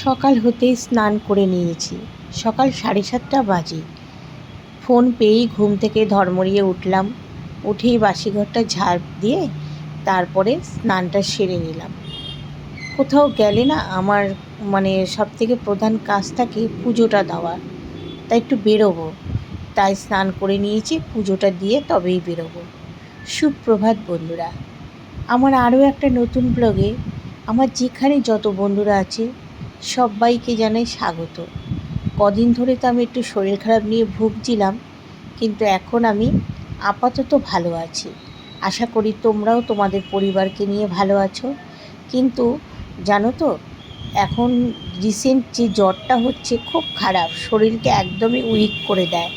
সকাল হতেই স্নান করে নিয়েছি। সকাল সাড়ে সাতটা বাজে। ফোন পেয়েই ঘুম থেকে ধর্মরিয়ে উঠলাম। উঠেই বাসি ঘরটা ঝাড় দিয়ে তারপরে স্নানটা সেরে নিলাম। কোথাও গেলে না আমার মানে সব থেকে প্রধান কাজ থাকে পুজোটা দেওয়া। তাই একটু বেরোবো। তাই স্নান করে নিয়েছি, পুজোটা দিয়ে তবেই বেরোবো। সুপ্রভাত বন্ধুরা, আমার আরও একটা নতুন ব্লগে আমার যেখানে যত বন্ধুরা আছে সবাইকে জানাই স্বাগত। কদিন ধরে তো আমি একটু শরীর খারাপ নিয়ে ভুগছিলাম, কিন্তু এখন আমি আপাতত ভালো আছি। আশা করি তোমরাও তোমাদের পরিবারকে নিয়ে ভালো আছো। কিন্তু জানো তো, এখন রিসেন্ট যে জ্বরটা হচ্ছে খুব খারাপ, শরীরকে একদমই উইক করে দেয়।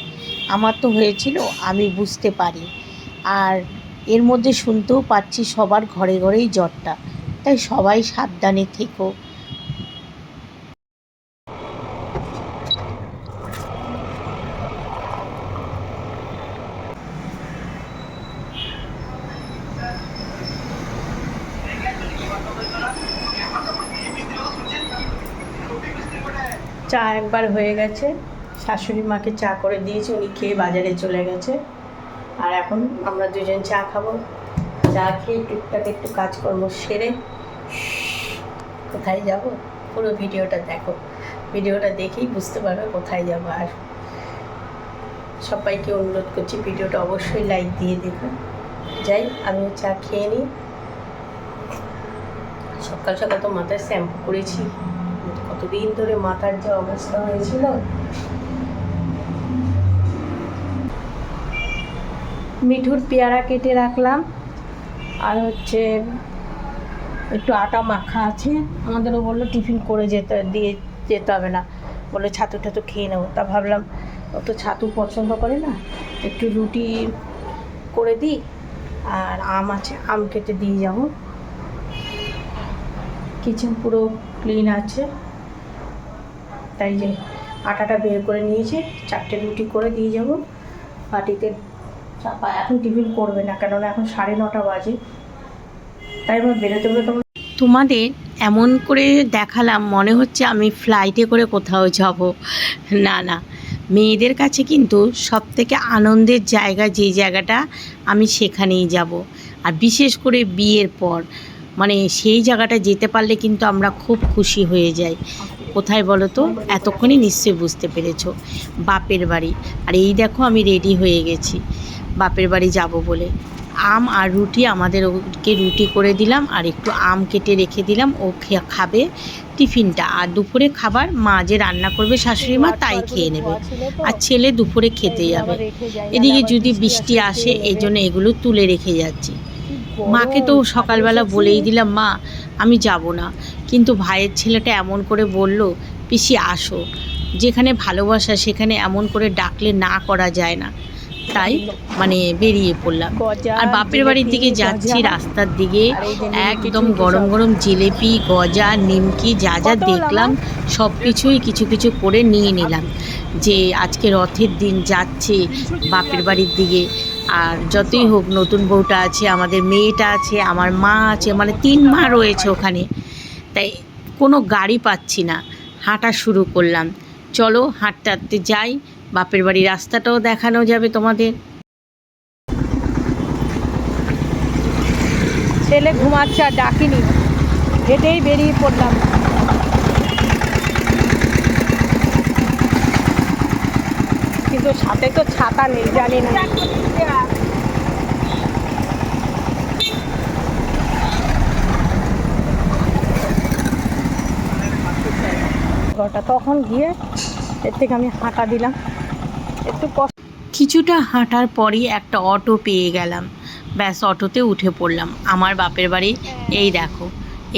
আমার তো হয়েছিল, আমি বুঝতে পারি। আর এর মধ্যে শুনতেও পাচ্ছি সবার ঘরে ঘরেই জ্বরটা। তাই সবাই সাবধানে থেকো চা একবার হয়ে গেছে। শাশুড়ি মাকে চা করে দিয়েছি, উনি খেয়ে বাজারে চলে গেছে। আর এখন আমরা দুজন চা খাব। চা খেয়ে টুকটাক একটু কাজকর্ম সেরে কোথায় যাব? পুরো ভিডিওটা দেখো। ভিডিওটা দেখেই বুঝতে পারবে কোথায় যাব। আর সবাইকে অনুরোধ করছি, ভিডিওটা অবশ্যই লাইক দিয়ে দেখুন যাই আমি চা খেয়ে নিই। সকাল সকাল তো মাথায় শ্যাম্পু করেছি। কতদিন ধরে মাথার যে অবস্থা হয়েছিল। মিঠুর পেয়ারা কেটে রাখলাম। আর হচ্ছে একটু আটা মাখা আছে। আমাদেরও বলল টিফিন করে যেতে, দিয়ে যেতে হবে না। বলে ছাতু টাতু খেয়ে নেব। তা ভাবলাম, ও তো ছাতু পছন্দ করে না, একটু রুটি করে দিই। আর আম আছে, আম কেটে দিয়ে যাব। কিচেন পুরো ক্লিন আছে। তাই যে আটাটা বের করে নিয়েছে, চারটে রুটি করে দিয়ে যাব। বাটিতে চাপা, এখন টিফিন করবে না, কেননা এখন সাড়ে নটা বাজে। তাই এবার বেরোতে বেরোতে তোমাদের এমন করে দেখালাম, মনে হচ্ছে আমি ফ্লাইটে করে কোথাও যাব। না না, মেয়েদের কাছে কিন্তু সব থেকে আনন্দের জায়গা যেই জায়গাটা, আমি সেখানেই যাব। আর বিশেষ করে বিয়ের পর মানে সেই জায়গাটা যেতে পারলে কিন্তু আমরা খুব খুশি হয়ে যাই। কোথায় বলো তো? এতক্ষণই নিশ্চয়ই বুঝতে পেরেছ। বাপের বাড়ি। আর এই দেখো আমি রেডি হয়ে গেছি। বাপের বাড়ি যাব বলে। আম আর রুটি আমাদের ওকে রুটি করে দিলাম আর একটু আম কেটে রেখে দিলাম। ও খাবে টিফিনটা। আর দুপুরে খাবার মা যে রান্না করবে শাশুড়ি মা তাই খেয়ে নেবে। আর ছেলে দুপুরে খেতে যাবে। এদিকে যদি বৃষ্টি আসে, এই জন্য এগুলো তুলে রেখে যাচ্ছি। মাকে তো সকালবেলা বলেই দিলাম, মা আমি যাব না। কিন্তু ভাইয়ের ছেলেটা এমন করে বলল পিসি আসো। যেখানে ভালোবাসা সেখানে এমন করে ডাকলে না করা যায় না। তাই মানে বেরিয়ে পড়লাম। আর বাপের বাড়ির দিকে যাচ্ছি রাস্তার দিকে। একদম গরম গরম জিলেপি গজা নিমকি যা যা দেখলাম সব কিছুই কিছু কিছু করে নিয়ে নিলাম। যে আজকে রথের দিন যাচ্ছে বাপের বাড়ির দিকে। আর যতই হোক, নতুন বউটা আছে, আমাদের মেয়েটা আছে, আমার মা আছে মানে তিন মা রয়েছে ওখানে। তাই কোনো গাড়ি পাচ্ছি না। হাঁটা শুরু করলাম। চলো, হাঁটতে হাঁটতে যাই। বাপের বাড়ির রাস্তাটাও দেখানো যাবে তোমাদের। ছেলে ঘুমাচ্ছে আর ডাকিনি। হেঁটেই বেরিয়ে পড়লাম। কিন্তু সাথে তো ছাতা নেই, জানি না। তখন গিয়ে এর থেকে আমি হাঁটা দিলাম। একটু কিছুটা হাঁটার পরই একটা অটো পেয়ে গেলাম। ব্যাস, অটোতে উঠে পড়লাম। আমার বাপের বাড়ি, এই দেখো।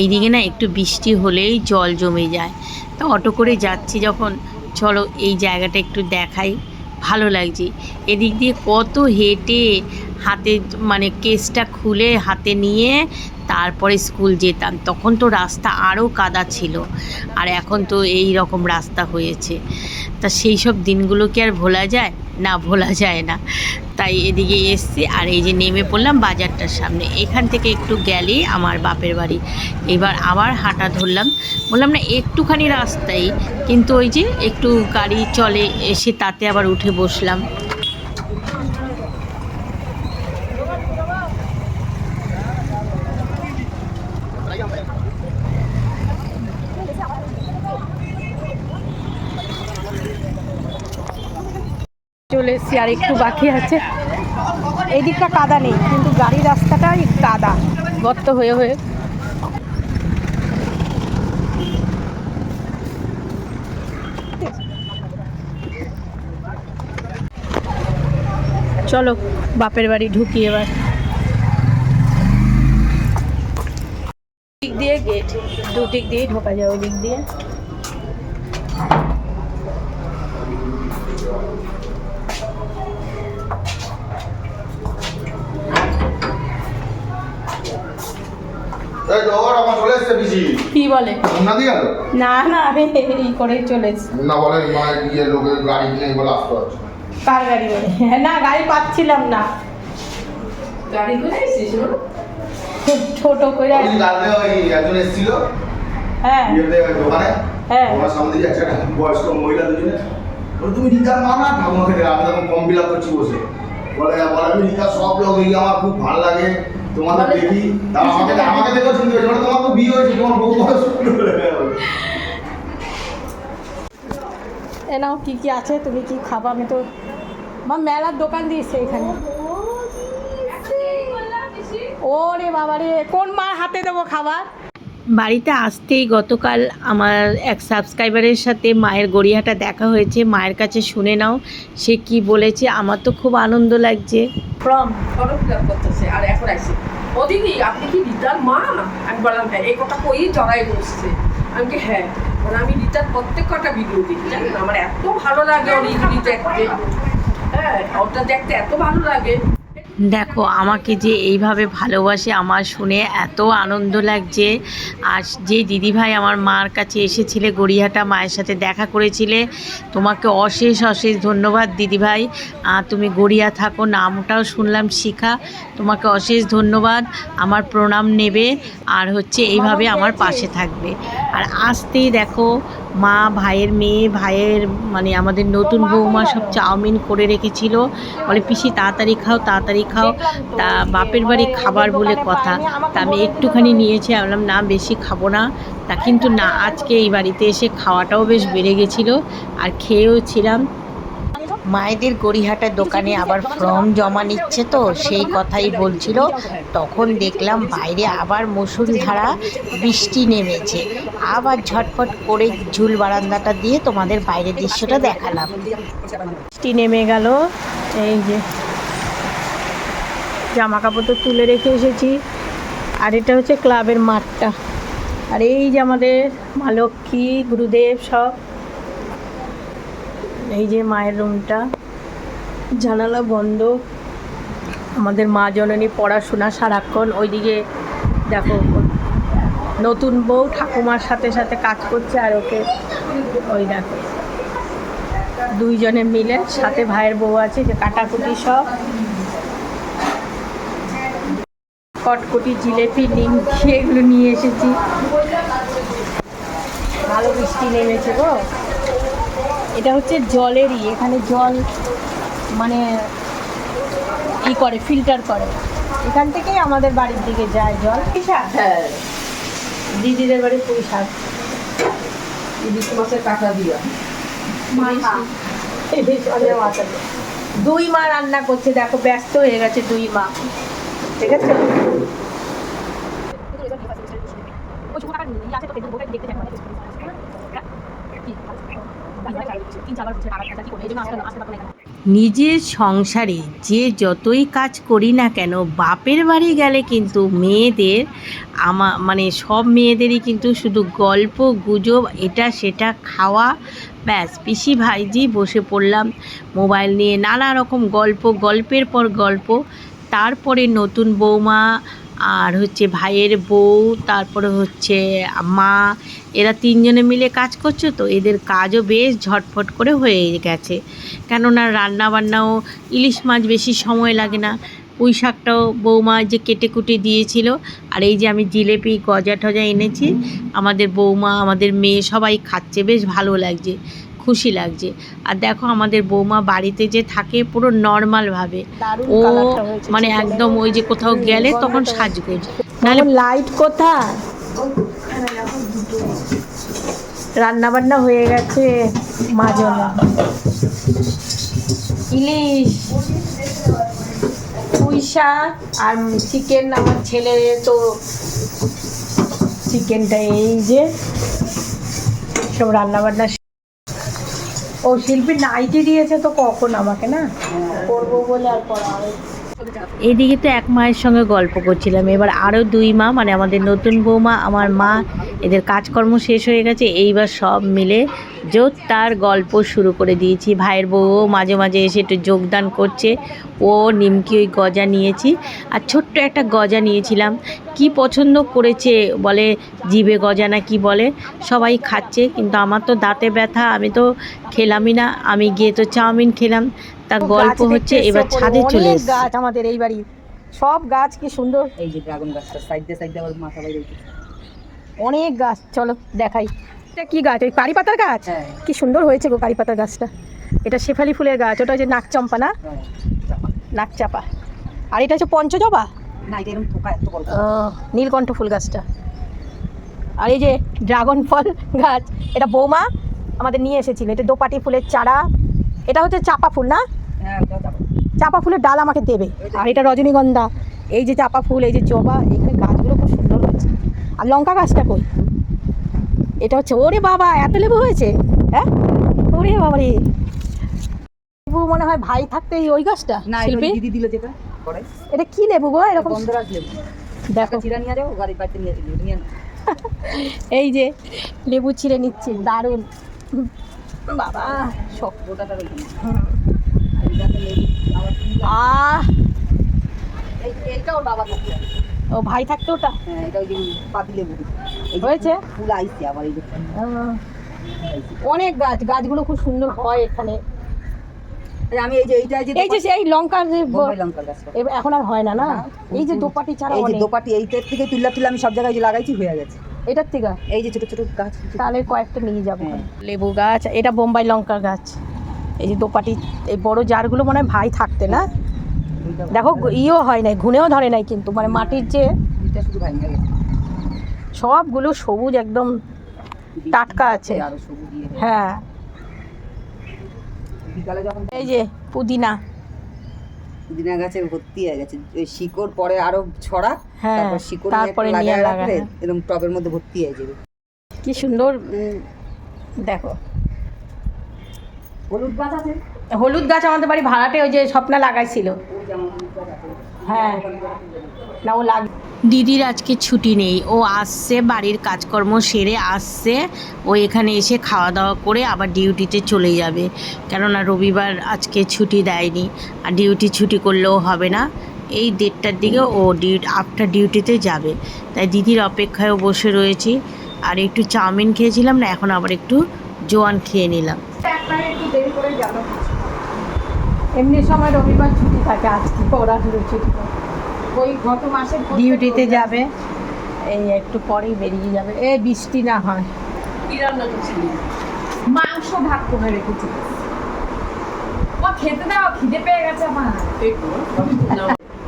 এইদিকে না একটু বৃষ্টি হলেই জল জমে যায়। তা অটো করে যাচ্ছি যখন। চলো, এই জায়গাটা একটু দেখাই। ভালো লাগছে। এদিক দিয়ে কত হেঁটে হাতে মানে কেসটা খুলে হাতে নিয়ে তারপরে স্কুল যেতাম। তখন তো রাস্তা আরও কাদা ছিল। আর এখন তো এই রকম রাস্তা হয়েছে। তা সেই সব দিনগুলো কি আর ভোলা যায়? না ভোলা যায় না। তাই এদিকে এসছি আর এই যে নেমে পড়লাম বাজারটার সামনে। এখান থেকে একটু গেলেই আমার বাপের বাড়ি। এবার আবার হাঁটা ধরলাম। বললাম না, একটুখানি রাস্তায় কিন্তু ওই যে একটু গাড়ি চলে এসে তাতে আবার উঠে বসলাম। চলে আর একটু বাকি আছে। এই দিকটা কাদা নেই, কিন্তু গাড়ি রাস্তাটাই কাদা, গর্ত হয়ে হয়ে। চলো, বাপের বাড়ি ঢুকি এবার। দিক দিয়ে গেট দু দিক দিয়ে ঢোকা যায় ওই দিক দিয়ে। এই তো ওর আমার চলে এসছে পিসি কি বলে? মুন্না দিয়ে গেল? না না আমি এই করে চলে এসছি মুন্না বলে মায়ের গিয়ে লোকের গাড়ি কিনে বলে আসতে হচ্ছে কার গাড়ি বলে? না গাড়ি পাচ্ছিলাম না। গাড়ি করে এসেছিস খুব ছোট করে ওই যে ওই একজন এসেছিল। হ্যাঁ। দোকানে। হ্যাঁ। ওনার সামনে দিয়ে একটা বয়স্ক মহিলা দুজনে। তুমি রিতার মা না ঠাকুমাকে আমি তখন ফর্ম ফিল আপ করছি বসে। বলে বলে সব লোক দেখি আমার খুব ভালো লাগে। তোমাদের দেখি তা আমাকে আমাকে চিনতে পেরেছে তোমার তো বিয়ে হয়েছে তোমার বউ বয়স এ নাও কি কি আছে? তুমি কি খাবা? আমি তো মা মেলার দোকান দিয়েছে এখানে। ওরে বাবা রে কোন মার হাতে দেবো খাবার? বাড়িতে আসতেই গতকাল আমার এক সাবস্ক্রাইবারের সাথে মায়ের গড়িয়াটা দেখা হয়েছে। মায়ের কাছে শুনে নাও, সে কি বলেছে। আমার তো খুব আনন্দ লাগছে। ফ্রম ফর্ম করতেছে, আর এখন ও দিদি, আপনি কি রিতার মা? আমি বললাম হ্যাঁ এই কথা কই জড়াই বসছে? আমি হ্যাঁ। আমি রিতার প্রত্যেক কটা ভিডিও দেখি, জানেন আমার এত ভালো লাগে ওর দেখতে। হ্যাঁ ওটা দেখতে এত ভালো লাগে। দেখো আমাকে যে এইভাবে ভালোবাসে আমার শুনে এত আনন্দ লাগছে। আর যে দিদিভাই আমার মার কাছে এসেছিলে গড়িয়াহাটা মায়ের সাথে দেখা করেছিলে তোমাকে অশেষ অশেষ ধন্যবাদ দিদিভাই। তুমি গড়িয়া থাকো নামটাও শুনলাম শিখা। তোমাকে অশেষ ধন্যবাদ আমার প্রণাম নেবে আর হচ্ছে এইভাবে আমার পাশে থাকবে। আর আসতেই দেখো মা ভাইয়ের মেয়ে ভাইয়ের মানে আমাদের নতুন বৌমা সব চাউমিন করে রেখেছিল। বলে পিসি তাড়াতাড়ি খাও তাড়াতাড়ি খাও। তা বাপের বাড়ি খাবার বলে কথা। তা আমি একটুখানি নিয়েছি বললাম না বেশি খাব না। তা কিন্তু না আজকে এই বাড়িতে এসে খাওয়াটাও বেশ বেড়ে গেছিল। আর খেয়েও ছিলাম মায়েদের গড়িহাটার দোকানে আবার ফর্ম জমা নিচ্ছে তো, সেই কথাই বলছিল। তখন দেখলাম বাইরে আবার মুসুলধারা বৃষ্টি নেমেছে। আবার ঝটপট করে ঝুল বারান্দাটা দিয়ে তোমাদের বাইরের দৃশ্যটা দেখালাম। বৃষ্টি নেমে গেল, এই যে জামা কাপড় তো তুলে রেখে এসেছি। আর এটা হচ্ছে ক্লাবের মাঠটা। আর এই যে আমাদের মা লক্ষ্মী, গুরুদেব সব এই যে মায়ের রুমটা, জানালা বন্ধ। আমাদের মা জননী পড়াশোনা সারাক্ষণ ওইদিকে, দেখো, নতুন বউ ঠাকুমার সাথে সাথে কাজ করছে আর ওকে ওই দেখো। দুইজনে মিলে সাথে ভাইয়ের বউ আছে, যে কাটাকুটি সব। কটকটি, জিলেপি নিমকি এগুলো নিয়ে এসেছি। ভালো বৃষ্টি নেমেছে গো। এটা হচ্ছে জলেরই এখানে জল মানে ই করে ফিল্টার করে। এখান থেকেই আমাদের বাড়ির দিকে যায় জল। হ্যাঁ দিদিদের বাড়ি পুঁই শাক। ইলিশ মাছের কাঁটা দিয়া। দুই মা রান্না করছে দেখো ব্যস্ত হয়ে গেছে দুই মা। ঠিক আছে? নিজের সংসারে যে যতই কাজ করি না কেন, বাপের বাড়ি গেলে কিন্তু মেয়েদের আমা মানে সব মেয়েদেরই কিন্তু শুধু গল্প, গুজব, এটা সেটা খাওয়া, ব্যাস। পিসি ভাইজি বসে পড়লাম মোবাইল নিয়ে নানা রকম গল্প, গল্পের পর গল্প। তারপরে নতুন বৌমা আর হচ্ছে ভাইয়ের বউ, তারপরে হচ্ছে মা, এরা তিনজনে মিলে কাজ করছে তো এদের কাজও বেশ ঝটফট করে হয়ে গেছে। কেননা রান্নাবান্নাও ইলিশ মাছ বেশি সময় লাগে না। পুঁই শাকটাও বৌমা যে কেটে কুটে দিয়েছিল, আর এই যে আমি জিলেপি, গজা টজা এনেছি, আমাদের বৌমা, আমাদের মেয়ে সবাই খাচ্ছে, বেশ ভালো লাগছে। খুশি লাগছে। আর দেখো আমাদের বৌমা বাড়িতে যে থাকে পুরো নর্মালভাবে। ও মানে একদম ওই যে কোথাও গেলে তখন সাজগোজ। নাহলে লাইট কোথায়? রান্না বান্না হয়ে গেছে মাজনা ইলিশ পুঁই শাক আর চিকেন আমার ছেলে তো চিকেনটা এই যে সব রান্না বান্না ও শিল্পী নাইটি দিয়েছে তো কখন আমাকে না? করব বলে আর করা এদিকে তো এক মায়ের সঙ্গে গল্প করছিলাম। এবার আরও দুই মা মানে আমাদের নতুন বৌমা, আমার মা, এদের কাজকর্ম শেষ হয়ে গেছে। এইবার সব মিলে জোর তার গল্প শুরু করে দিয়েছি। ভাইয়ের বউও মাঝে মাঝে এসে একটু যোগদান করছে। ও নিমকি ওই গজা নিয়েছি। আর ছোট্ট একটা গজা নিয়েছিলাম। কি পছন্দ করেছে বলে, জিভে গজা না কি বলে, সবাই খাচ্ছে। কিন্তু আমার তো দাঁতে ব্যথা, আমি তো খেলামই না। আমি গিয়ে তো চাউমিন খেলাম। তার গল্প হচ্ছে এবার ছাদে চলে এসেছে। গাছ আমাদের এই বাড়ি। সব গাছ কি সুন্দর। এই যে ড্রাগন গাছটা সাইড দিয়ে সাইড দিয়ে আবার মাথা বাইরে উঠেছে। অনেক গাছ চলো দেখাই। এটা কি গাছ? ওই কারি পাতার গাছ? হ্যাঁ। কি সুন্দর হয়েছে গো কারি পাতার গাছটা। এটা শেফালি ফুলের গাছ ওটা হচ্ছে নাকচম্পা না? হ্যাঁ নাকচাপা আর এটা হচ্ছে পঞ্চজবা? না এটা এরকম থোকা এত বড়। নীলকণ্ঠ ফুল গাছটা। আর এই যে ড্রাগন ফল গাছ এটা বৌমা আমাদের নিয়ে এসেছিল। এটা দোপাটি ফুলের চারা। এটা হচ্ছে চাপা ফুল না? চাপা ফুলের ডাল আমাকে দেবে। আর এটা রজনীগন্ধা। এই যে চাপা ফুল এই যে জবা এখানে গাছগুলো খুব সুন্দর হয়েছে। আর লঙ্কা গাছটা কই? এটা হচ্ছে ওরে বাবা এত লেবু হয়েছে? হ্যাঁ? ওরে বাবা রে লেবু মনে হয় ভাই থাকতে ওই গাছটা না দিদি দিল যেটা এটা কি লেবু গো? এরকম গন্ধরাজ লেবু। দেখো। চিরা নিয়ে যাও গাড়ির বাড়িতে নিয়ে যাব নিয়ে এই যে লেবু ছিঁড়ে নিচ্ছি দারুণ। বাবা শখ গোটাটা রইল না আর এটাতে লেবু আবার ফুল আছে। আহ। এইটা ওর বাবা থাকতে ও ভাই থাকতো ওটা? হ্যাঁ এটা ওই যে হয়েছে? ফুল আইছে আবার এই যে। অনেক গাছ গাছগুলো খুব সুন্দর হয় এখানে। আমি এই যে এইটা যে এই যে সেই লঙ্কার যে এখন আর হয় না না? এই যে দোপাটি ছাড়া এই যে দোপাটি এইটার থেকে তুললা তুললা আমি সব জায়গায় যে লাগাইছি হয়ে গেছে। এটার থেকে? এই যে ছোট ছোট গাছ। তাহলে কয়েকটা নিয়ে যাব। হ্যাঁ। লেবু গাছ এটা বোম্বাই লঙ্কার গাছ। এই যে দোপাটি এই বড় জারগুলো মনে হয় ভাই থাকতে না? দেখো ইয়েও হয় নাই ঘুনেও ধরে নাই কিন্তু মানে মাটির যে সবগুলো সবুজ একদম টাটকা আছে। হ্যাঁ। এই যে পুদিনা। পুদিনা গাছে ভর্তি হয়ে গেছে। ওই শিকড় পরে আরও ছড়া হ্যাঁ, তারপর শিকড় তারপরে নিয়ে। এরকম টবের মধ্যে ভর্তি হয়ে যাবে। কি সুন্দর। দেখো। হলুদ গাছ আছে? হলুদ গাছ আমাদের বাড়ি ভাড়াটে ওই যে স্বপ্না লাগাইছিল। হ্যাঁ। না ও লাগ দিদির আজকে ছুটি নেই। ও আসছে বাড়ির কাজকর্ম সেরে আসছে। ও এখানে এসে খাওয়া দাওয়া করে আবার ডিউটিতে চলে যাবে। কেননা রবিবার আজকে ছুটি দেয়নি। আর ডিউটি ছুটি করলেও হবে না। এই দেড়টার দিকে ও ডিউটি আফটার ডিউটিতে যাবে। তাই দিদির অপেক্ষায়ও বসে রয়েছি। আর একটু চাউমিন খেয়েছিলাম না এখন আবার একটু জোয়ান খেয়ে নিলাম। এমনি সময় রবিবার ছুটি থাকে আজকে ওরা ছুটি ওই গত মাসে ডিউটিতে যাবে এই একটু পরেই বেরিয়ে যাবে। এ বৃষ্টি না হয়। কি রান্না করছিলি মাংস ভাগ করে রেখেছি। খেতে দাও খিদে পেয়ে গেছে আমার।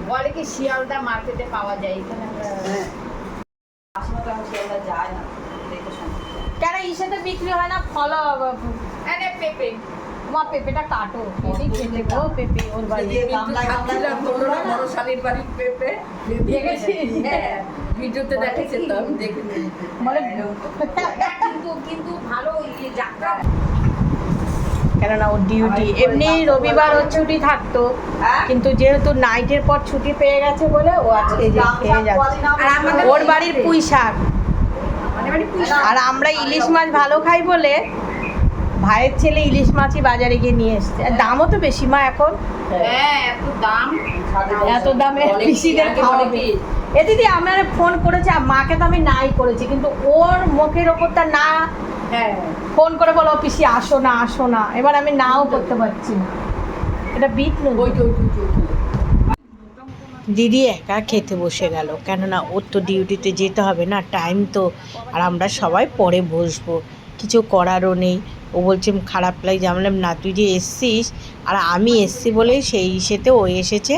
বলে কি শিয়ালদা মার্কেটে পাওয়া যায় এখানে আমরা শিয়ালদা যায় না কেন ইসেতে বিক্রি হয় না? ফল এনে পেঁপে। পেঁপেটা কাটো। পেঁপে খেতে গো পেঁপে ওর বাড়ি তোমরা না বাড়ির পেঁপে? হ্যাঁ ভিডিওতে দেখেছি তো আমি দেখিনি বলে কিন্তু কিন্তু ভালো ইয়ে যাত্রা। কেননা ওর ডিউটি এমনি রবিবার ওর ছুটি থাকতো। কিন্তু যেহেতু নাইটের পর ছুটি পেয়ে গেছে বলে ও আজকে যে খেয়ে যাচ্ছে। আর ওর বাড়ির পুঁই শাক। আর আমরা ইলিশ মাছ ভালো খাই বলে ভাইয়ের ছেলে ইলিশ মাছই বাজারে গিয়ে নিয়ে এসছে। আর দামও তো বেশি মা এখন? হ্যাঁ এত দাম। এত দামে পিসিদের খাওয়াবে। এ দিদি আমার ফোন করেছে আর মাকে তো আমি নাই করেছি কিন্তু ওর মুখের ওপরটা না হ্যাঁ। ফোন করে বলো পিসি আসো না আসো না। এবার আমি নাও করতে পারছি না। এটা বিট নয়। তো তো, তো, তো। দিদি একা খেতে বসে গেল কেননা ওর তো ডিউটিতে যেতে হবে না টাইম তো আর আমরা সবাই পরে বসবো কিছু করারও নেই। ও বলছে খারাপ লাগে জানলাম না তুই যে এসছিস আর আমি এসছি বলেই সেই ইসেতে ও এসেছে।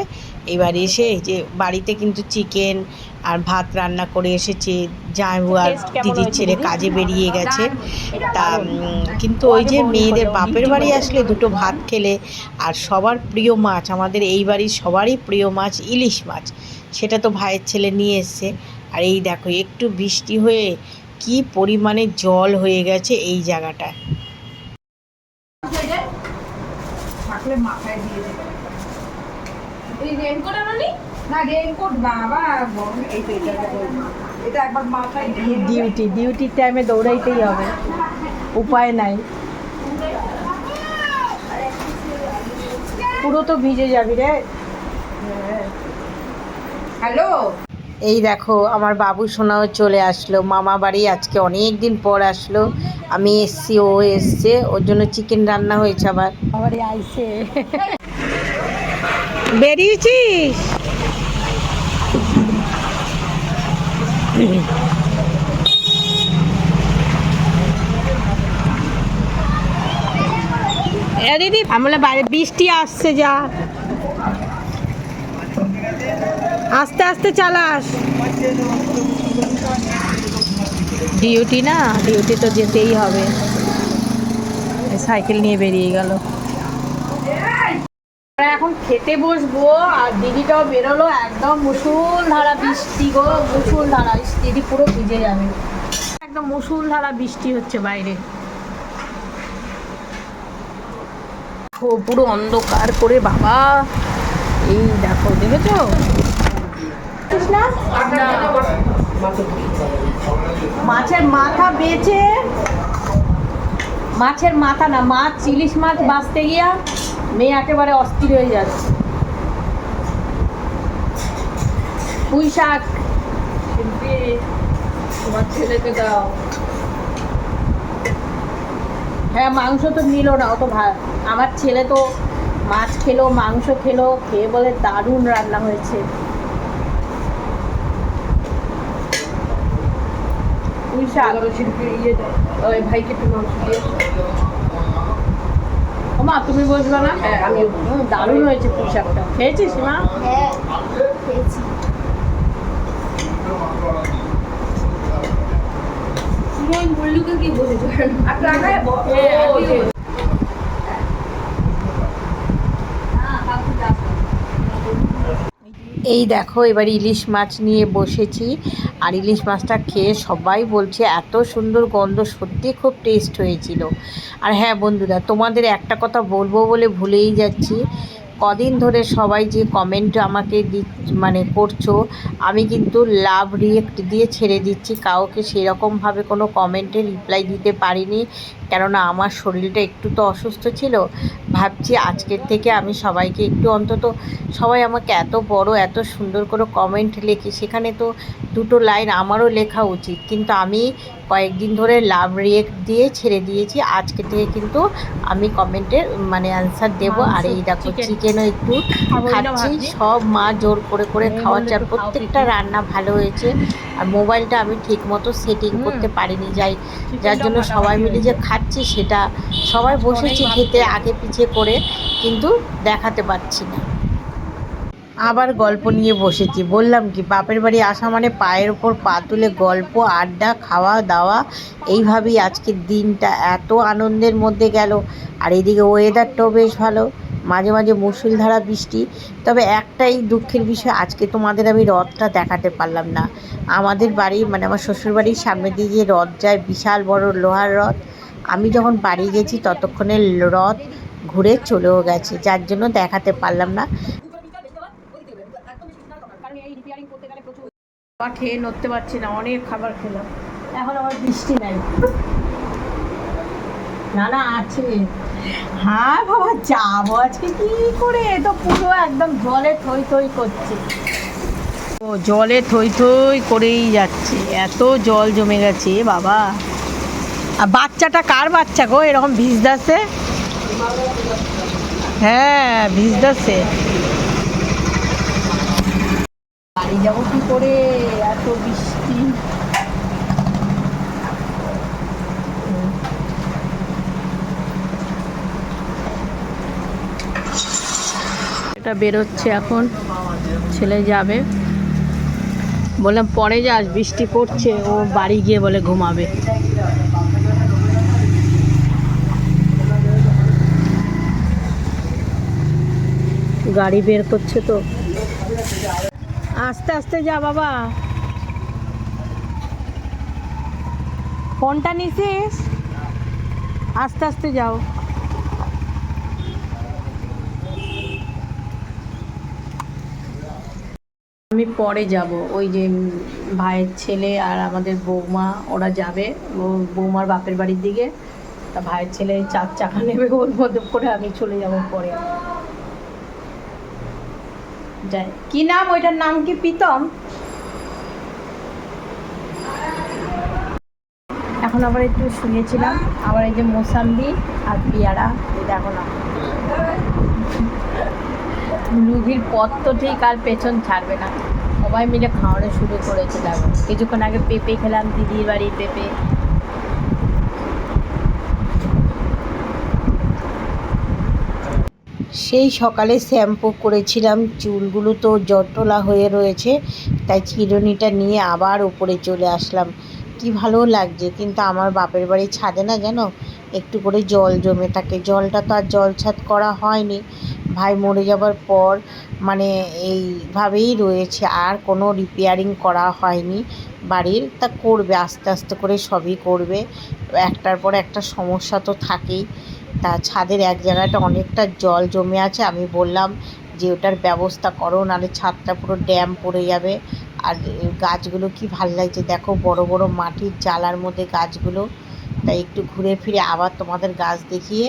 এবার এসে এই যে বাড়িতে কিন্তু চিকেন আর ভাত রান্না করে এসেছে। জামাইবু আর দিদির ছেলে কাজে বেরিয়ে গেছে। তা কিন্তু ওই যে মেয়েদের বাপের বাড়ি আসলে দুটো ভাত খেলে আর সবার প্রিয় মাছ আমাদের এই বাড়ির সবারই প্রিয় মাছ ইলিশ মাছ। সেটা তো ভাইয়ের ছেলে নিয়ে এসছে। আর এই দেখো একটু বৃষ্টি হয়ে কি পরিমাণে জল হয়ে গেছে এই জায়গাটায়। থাকলে মাথায় দিয়ে দেবে এই রেনকোট আনোনি না? রেনকোট আবার গরম এই তো এটা এটা একবার মাথায় দিয়ে ডিউটি ডিউটির টাইমে দৌড়াইতেই হবে। উপায় নাই। পুরো তো ভিজে যাবি রে। হ্যালো? এই দেখো আমার বাবু সোনাও চলে আসলো। মামা বাড়ি আজকে অনেক দিন পর আসলো। আমি এসছি ও এসছে ওর জন্য চিকেন রান্না হয়েছে আবার। আইসে বেরিয়েছিস? দিদি আমি বলে বাইরে বৃষ্টি আসছে যা। আস্তে আস্তে চালাস। ডিউটি না ডিউটি তো যেতেই হবে। সাইকেল নিয়ে বেরিয়ে গেল। এখন খেতে বসবো আর দিদিটাও বেরোলো একদম মুসুল ধারা বৃষ্টি গো মুসুল ধারা দিদি পুরো ভিজে যাবে। একদম মুসুল ধারা বৃষ্টি হচ্ছে বাইরে। পুরো অন্ধকার করে বাবা। এই দেখো দেখেছ? না? মাছের মাথা বেচে। মাছের মাথা না মাছ ইলিশ মাছ বাঁচতে গিয়া মেয়ে একেবারে অস্থির হয়ে যাচ্ছে পুঁই শাক। তোমার ছেলেকে দাও। হ্যাঁ মাংস তো নিল না অত ভাত আমার ছেলে তো মাছ খেলো মাংস খেলো খেয়ে বলে দারুণ রান্না হয়েছে। পুঁই শাক। ওই ভাইকে একটু মাংস দিয়ে। মা তুমি বসবে না? হ্যাঁ হুম, দারুণ হয়েছে পুঁই খেয়েছিস মা? ওই বললুকে কি বসেছো আর রাখায় ব- হ্যাঁ, ও, ওই যে এই দেখো, এবার ইলিশ মাছ নিয়ে বসেছি। আর ইলিশ মাছটা খেয়ে সবাই বলছে, এত সুন্দর গন্ধ, সত্যি খুব টেস্ট হয়েছিল। আর হ্যাঁ বন্ধুরা, তোমাদের একটা কথা বলব বলে ভুলেই যাচ্ছি। কদিন ধরে সবাই যে কমেন্ট আমাকে দি মানে করছ, আমি কিন্তু লাভ রিয়েক্ট দিয়ে ছেড়ে দিচ্ছি। কাউকে সেরকমভাবে কোনো কমেন্টে রিপ্লাই দিতে পারিনি। কেননা আমার শরীরটা একটু তো অসুস্থ ছিল ভাবছি আজকের থেকে আমি সবাইকে একটু অন্তত সবাই আমাকে এত বড় এত সুন্দর করে কমেন্ট লেখে সেখানে তো দুটো লাইন আমারও লেখা উচিত। কিন্তু আমি কয়েকদিন ধরে লাভ রিয়েক্ট দিয়ে ছেড়ে দিয়েছি আজকে থেকে কিন্তু আমি কমেন্টের মানে অ্যান্সার দেবো। আর এই দেখো চিকেনও একটু খাচ্ছি সব মা জোর করে করে মেয়ে খাওয়াচ্ছে আর বললে তো খাও প্রত্যেকটা রান্না ভালো হয়েছে। আর মোবাইলটা আমি ঠিক মতো সেটিং করতে পারিনি যাই যার জন্য সবাই মিলে যে খাচ্ছি সেটা সবাই বসেছি খেতে আগে পিছিয়ে করে কিন্তু দেখাতে পারছি না। আবার গল্প নিয়ে বসেছি। বললাম কি বাপের বাড়ি আসা মানে পায়ের ওপর পা তুলে গল্প আড্ডা খাওয়া দাওয়া এইভাবেই আজকের দিনটা এত আনন্দের মধ্যে গেল। আর এদিকে ওয়েদারটাও বেশ ভালো। মাঝে মাঝে মুসুলধারা বৃষ্টি তবে একটাই দুঃখের বিষয় আজকে তোমাদের আমি রথটা দেখাতে পারলাম না। আমাদের বাড়ি মানে আমার শ্বশুরবাড়ির সামনে দিয়ে যে রথ যায় বিশাল বড় লোহার রথ আমি যখন বাড়ি গেছি ততক্ষণে রথ ঘুরে চলেও গেছে যার জন্য দেখাতে পারলাম না। খেয়ে নড়তে পারছি না অনেক খাবার খেলাম। এখন আবার বৃষ্টি নাই। না না, আছে। হ্যাঁ বাবা, যাব আজকে। কি করে? তো পুরো একদম জলে থই থই করছে। ও জলে থই থই করেই যাচ্ছে। এত জল জমে গেছে বাবা। আর বাচ্চাটা কার বাচ্চা গো? এরকম ভিজদাসে? হ্যাঁ ভিজদাসে। বাড়ি যাব কি করে? এত বৃষ্টি। এটা বেরোচ্ছে এখন। ছেলে যাবে। বললাম, পরে যাস, বৃষ্টি পড়ছে, ও বাড়ি গিয়ে বলে ঘুমাবে। গাড়ি বের করছে তো। আস্তে আস্তে যা বাবা। ফোনটা নিছিস? আস্তে আস্তে যাও। আমি পরে যাব। ওই যে ভাইয়ের ছেলে আর আমাদের বৌমা, ওরা যাবে। বৌমার বাপের বাড়ির দিকে। তা ভাইয়ের ছেলে চার চাকা নেবে ওর মধ্যে করে আমি চলে যাব পরে। যাই। কি নাম? ওইটার নাম কি প্রীতম? এখন আবার একটু শুয়েছিলাম আবার এই যে মোসাম্বি আর পেয়ারা এই দেখো না রুগীর পথ তো ঠিক আর পেছন ছাড়বে না। সবাই মিলে খাওয়ানো শুরু করেছে দেখো। কিছুক্ষণ আগে পেঁপে খেলাম দিদির বাড়ির পেঁপে। সেই সকালে শ্যাম্পু করেছিলাম, চুলগুলো তো জটলা হয়ে রয়েছে, তাই চিরুনিটা নিয়ে আবার উপরে চলে আসলাম। কি ভালো লাগছে, কিন্তু আমার বাপের বাড়ি ছাদে না যেন একটু করে জল জমে থাকে। জলটা তো আর জল ছাদ করা হয়নি। ভাই মরে যাবার পর মানে এইভাবেই রয়েছে, আর কোনো রিপেয়ারিং করা হয়নি। বাড়ির তা করবে, আস্তে আস্তে করে সবই করবে। একটার পর একটা সমস্যা তো থাকেই। তা ছাদের এক জায়গাটা অনেকটা জল জমে আছে, আমি বললাম যে ওটার ব্যবস্থা করো, নাহলে ছাদটা পুরো ড্যাম পড়ে যাবে। আর গাছগুলো কি ভালো লাগছে দেখো, বড় বড় মাটির জালার মধ্যে গাছগুলো। তাই একটু ঘুরে ফিরে আবার তোমাদের গাছ দেখিয়ে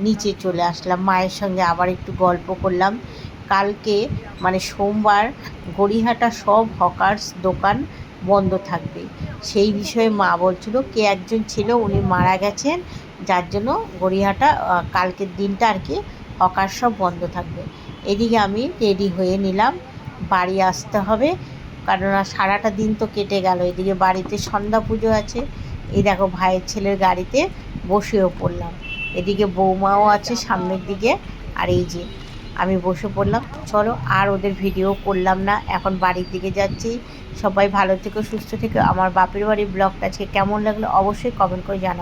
নিচে চলে আসলাম। মায়ের সঙ্গে আবার একটু গল্প করলাম। কালকে মানে সোমবার গড়িহাটা সব হকার্স দোকান বন্ধ থাকবে। সেই বিষয়ে মা বলছিল কে একজন ছিল উনি মারা গেছেন। যার জন্য গড়িয়াহাটা আহ, কালকের দিনটা আর কি হকার সব বন্ধ থাকবে। এদিকে আমি রেডি হয়ে নিলাম। বাড়ি আসতে হবে। কারণ সারাটা দিন তো কেটে গেল। এদিকে বাড়িতে সন্ধ্যা পুজো আছে। এই দেখো ভাইয়ের ছেলের গাড়িতে বসেও পড়লাম। এদিকে বৌমাও আছে সামনের দিকে, আর এই যে আমি বসে পড়লাম। চলো আর ওদের ভিডিও করলাম না, এখন বাড়ির দিকে যাচ্ছি। সবাই ভালো থেকে, সুস্থ থেকে। আমার বাপের বাড়ির ব্লগটা আজকে কেমন লাগল অবশ্যই কমেন্ট করে জানা